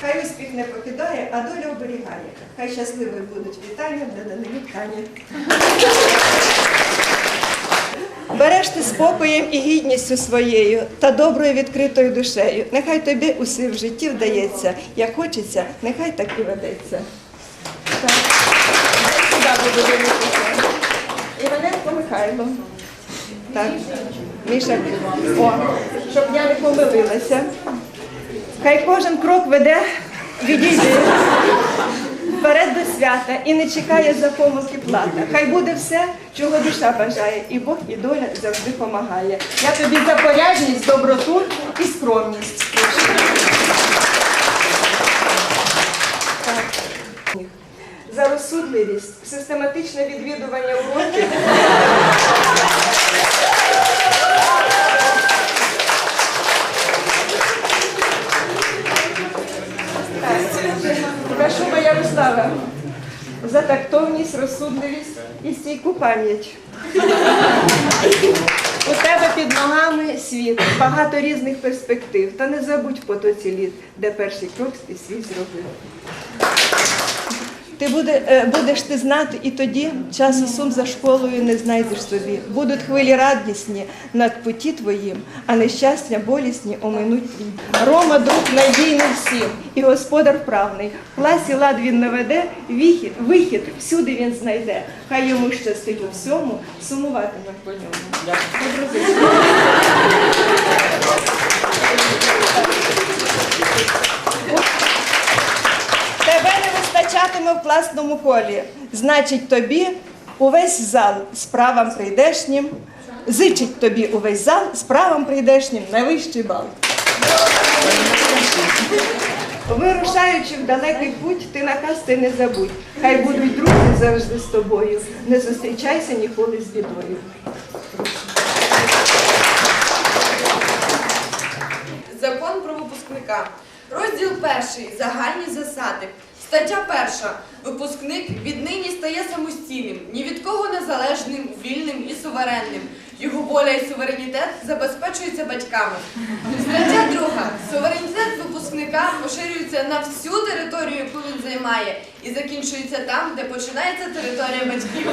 Хай успіх не покидає, а доля оберігає. Хай щасливі будуть вітання для Данилі Тані. Береш ти спокоєм і гідністю своєю та доброю відкритою душею. Нехай тобі усе в житті вдається, як хочеться, нехай так і ведеться. Так. Іваненко Михайло. Так. Міша, о, щоб я не помилилася. Хай кожен крок веде, відійде вперед до свята і не чекає за помилки плата. Хай буде все, чого душа бажає, і Бог, і доля завжди помагає. Я тобі за порядність, доброту і скромність. За розсудливість, систематичне відвідування уроків. Тактовність, розсудливість і стійку пам'ять. У тебе під ногами світ, багато різних перспектив. Та не забудь в потоці літ, де перший крок ти світ зробив. Ти буде, е, будеш ти знати, і тоді часу сум за школою не знайдеш собі. Будуть хвилі радісні над путі твоїм, а нещастя болісні оминуть твій. Рома друг надійний всім, і господар вправний. В класі лад він наведе, вихід, вихід всюди він знайде. Хай йому щастить у всьому, сумуватиме по ньому. Доброзичливо. Тебе не вистачатиме в класному колі. Значить, тобі увесь зал справам прийдешнім. Зичить тобі увесь зал справам прийдешнім найвищий бал. Вирушаючи в далекий путь, ти наказ ти не забудь. Хай будуть друзі завжди з тобою. Не зустрічайся ніколи з бідою. Закон про випускника. Розділ перший. Загальні засади. Стаття перша. Випускник віднині стає самостійним, ні від кого незалежним, вільним і суверенним. Його воля і суверенітет забезпечуються батьками. Стаття друга. Суверенітет випускника поширюється на всю територію, яку він займає, і закінчується там, де починається територія батьків.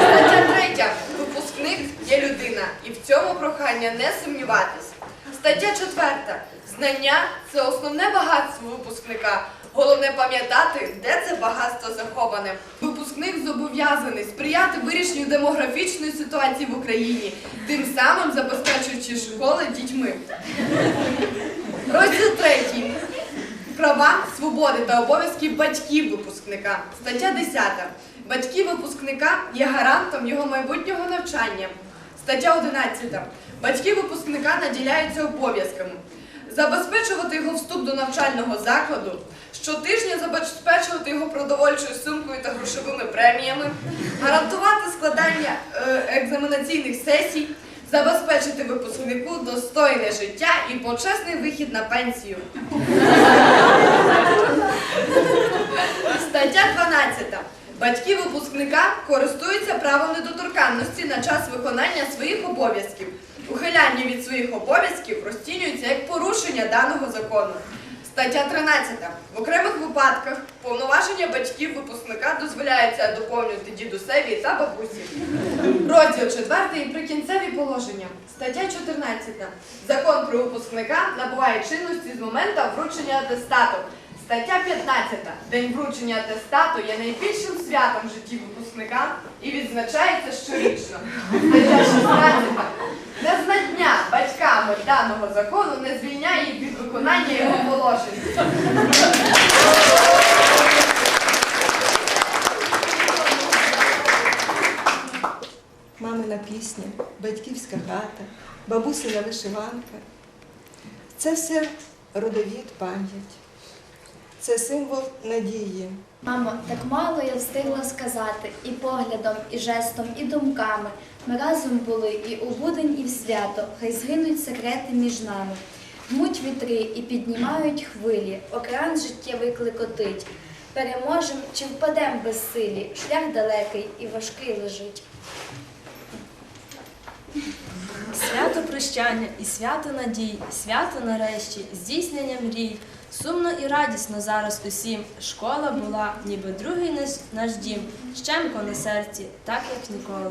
Стаття третя. Випускник є людина, і в цьому прохання не сумніватись. Стаття 4. Знання це основне багатство випускника. Головне пам'ятати, де це багатство заховане. Випускник зобов'язаний сприяти вирішенню демографічної ситуації в Україні, тим самим забезпечуючи школи дітьми. Розділ 3. Права, свободи та обов'язки батьків випускника. Стаття 10. Батьки випускника є гарантом його майбутнього навчання. Стаття 11. Батьки випускника наділяються обов'язками. Забезпечувати його вступ до навчального закладу, щотижня забезпечувати його продовольчою сумкою та грошовими преміями, гарантувати складання е, екзаменаційних сесій, забезпечити випускнику достойне життя і почесний вихід на пенсію. Стаття 12. Батьки випускника користуються правом недоторканності на час виконання своїх обов'язків. Ухиляння від своїх обов'язків розцінюється як порушення даного закону. Стаття 13. В окремих випадках повноваження батьків випускника дозволяється доповнювати дідусеві та бабусі. Розділ 4. Прикінцеві положення. Стаття 14. Закон про випускника набуває чинності з моменту вручення атестату. Стаття 15. День вручення атестату є найбільшим святом в житті випускника і відзначається щорічно. Стаття 16. Даного закону не звільняє їх від виконання його положень. Мамина пісня, батьківська хата, бабусина вишиванка. Це все родовід пам'ять. Це символ надії. Мамо, так мало я встигла сказати і поглядом, і жестом, і думками. Ми разом були і у будень, і в свято, хай згинуть секрети між нами. Гмуть вітри і піднімають хвилі, океан життєвий клекотить. Переможем чи впадем безсилі, шлях далекий і важкий лежить. Свято прощання і свято надій, свято нарешті, здійснення мрій. Сумно і радісно зараз усім. Школа була, ніби другий наш, дім. Щемко на серці, так як ніколи.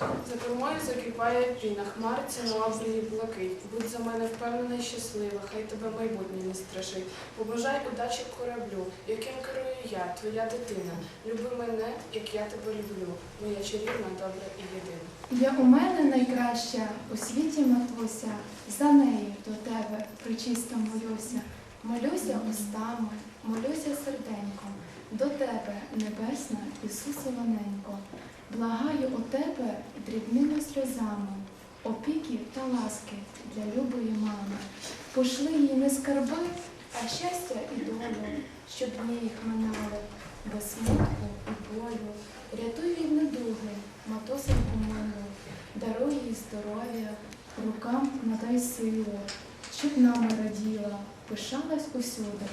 За кормою закипає піна, хмариться на лаврі блакить. Будь за мене впевнена і щаслива, хай тебе майбутнє не страшить. Побажай удачі кораблю, яким керую я, твоя дитина. Люби мене, як я тебе люблю, моя чарівна, добра і єдина. Я у мене найкраща у світі матуся, за нею до тебе причисто молюся. Молюся устами, молюся серденьком, до тебе, небесна, Ісусе маненько. Благаю у тебе дрібними сльозами, опіки та ласки для любої мами. Пошли їй не скарби, а щастя і долю, щоб дні їх минали, без смутку і болю. Рятуй від недуги, матусеньку милу, даруй їй здоров'я, рукам надай силу, щоб нами раділа, пишалась усюди,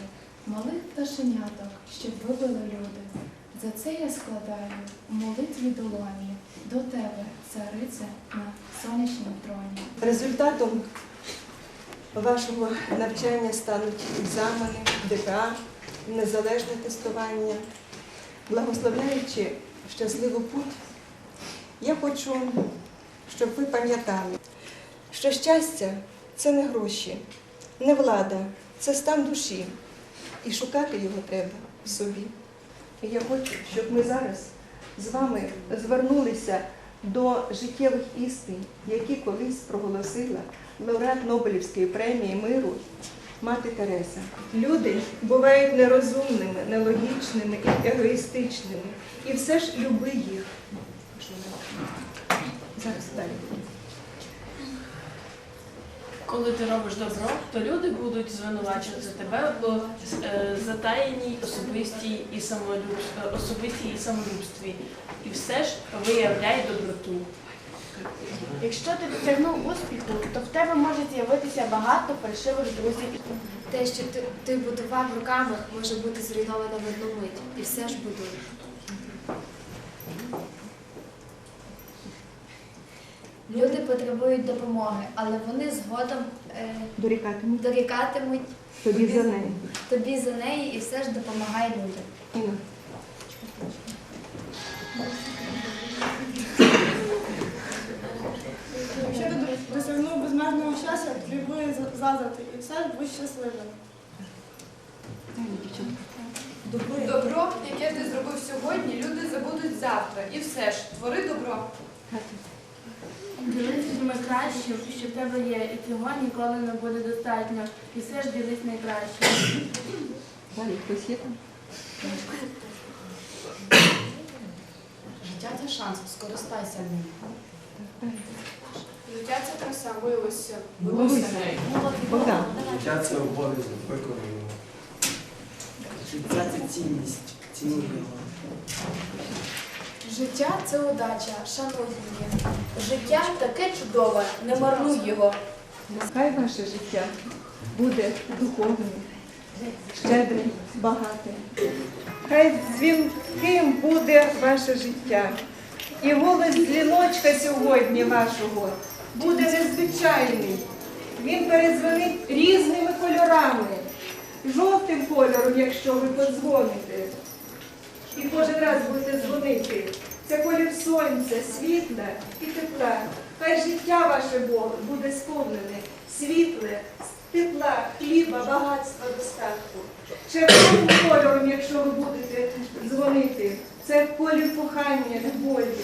малих пташеняток, щоб вивели люди. За це я складаю молитві долоні до тебе, царице, на сонячному троні. Результатом вашого навчання стануть екзамени, ДКА, незалежне тестування. Благословляючи щасливу путь, я хочу, щоб ви пам'ятали, що щастя це не гроші, не влада, це стан душі. І шукати його треба в собі. Я хочу, щоб ми зараз з вами звернулися до життєвих істин, які колись проголосила лауреат Нобелівської премії миру мати Тереза. Люди бувають нерозумними, нелогічними і егоїстичними. І все ж люби їх. Зараз далі. Коли ти робиш добро, то люди будуть звинувачувати тебе в е, затаєній особистій і самолюбстві, особистій і самолюбстві. І все ж виявляй доброту. Якщо ти досягнув успіху, то в тебе може з'явитися багато фальшивих друзів. Те, що ти, ти будував руками, може бути зруйновано в одну мить. І все ж будуєш. Люди потребують допомоги, але вони згодом е, Дорікатимуть дорікатимуть тобі за неї. тобі за неї і все ж допомагай людям. Інна. Якщо ти досягнув безмежного щастя, тобі буде і все ж будь щасливим. Добро, яке ти зробив сьогодні, люди забудуть завтра. І все ж, твори добро. Ділись з людьми кращим, що в тебе є, і цього ніколи не буде достатньо. І все ж ділись найкраще. Далі хтось є там? Життя це шанс, скористайся ним. Життя це краса, милося. Милуйся. Богдан. Життя це обов'язок, виконуй його. Життя це цінність, цінуй його. Життя це удача, шануй її. Життя таке чудове, не марнуй його. Хай ваше життя буде духовним, щедрим, багатим. Хай дзвінким буде ваше життя. І голос дзвіночка сьогодні вашого буде незвичайний. Він перезвонить різними кольорами, жовтим кольором, якщо ви подзвоните. І кожен раз будете дзвонити. Це колір сонця, світла і тепла. Хай життя ваше буде сповнене, світле, тепла, хліба, багатства, достатку. Червоним кольором, якщо ви будете дзвонити, це колір кохання, любові.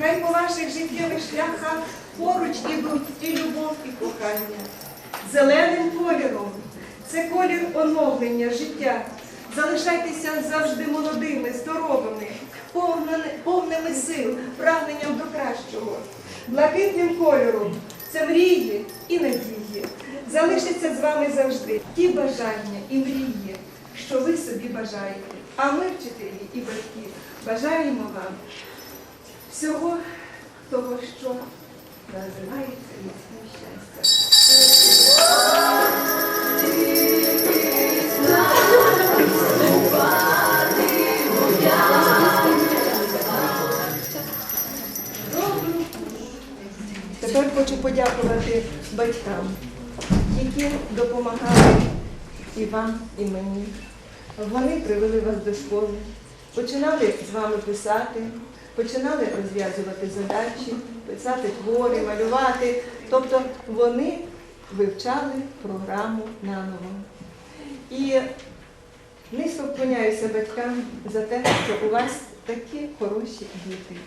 Хай по ваших життєвих шляхах поруч ідуть і любов, і кохання. Зеленим кольором це колір оновлення життя. Залишайтеся завжди молодими, здоровими, повними сил, прагненням до кращого. Блакитним кольором це мрії і надії. Залишаться з вами завжди ті бажання і мрії, що ви собі бажаєте. А ми, вчителі і батьки, бажаємо вам всього того, що називається людським щастям. Тепер хочу подякувати батькам, які допомагали і вам, і мені. Вони привели вас до школи, починали з вами писати, починали розв'язувати задачі, писати твори, малювати. Тобто вони вивчали програму наново. І низько вклоняюся батькам за те, що у вас такі хороші діти.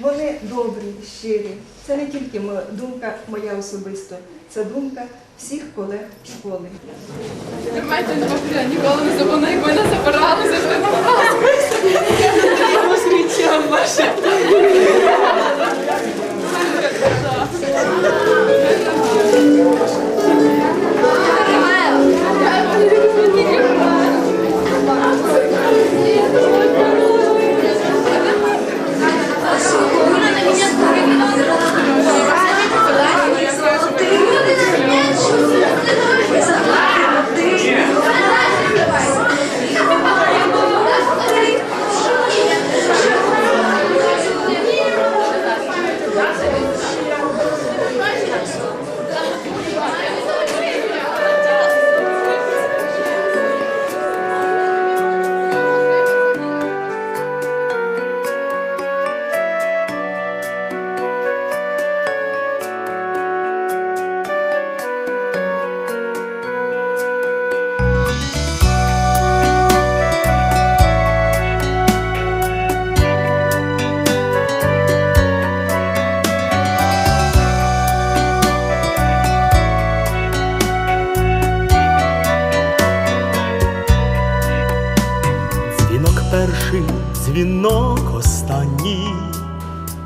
Вони добрі, щирі. Це не тільки моя думка моя особисто, це думка всіх колег школи. Тримайте на папір, ніколи не забула, як нас забирали, завжди вас розкричав ваше.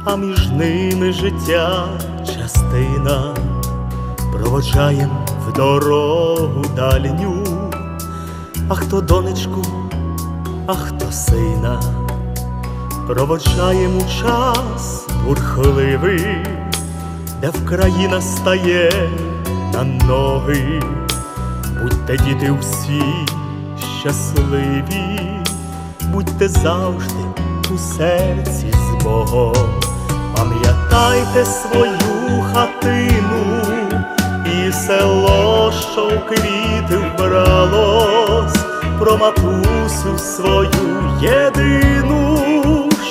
А між ними життя частина. Проводжаєм в дорогу дальню, а хто донечку, а хто сина, проводжаєм у час бурхливий, де Вкраїна стає на ноги. Будьте діти всі щасливі, будьте завжди у серці з Богом, пам'ятайте свою хатину і село, що в квіти вбралось, про матусю свою єдину,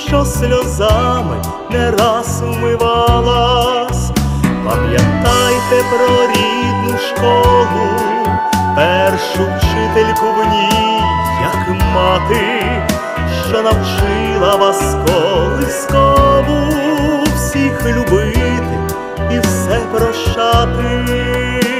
що сльозами не раз умивалась. Пам'ятайте про рідну школу, першу вчительку в ній, як мати, що навчила вас колискову всіх любити і все прощати.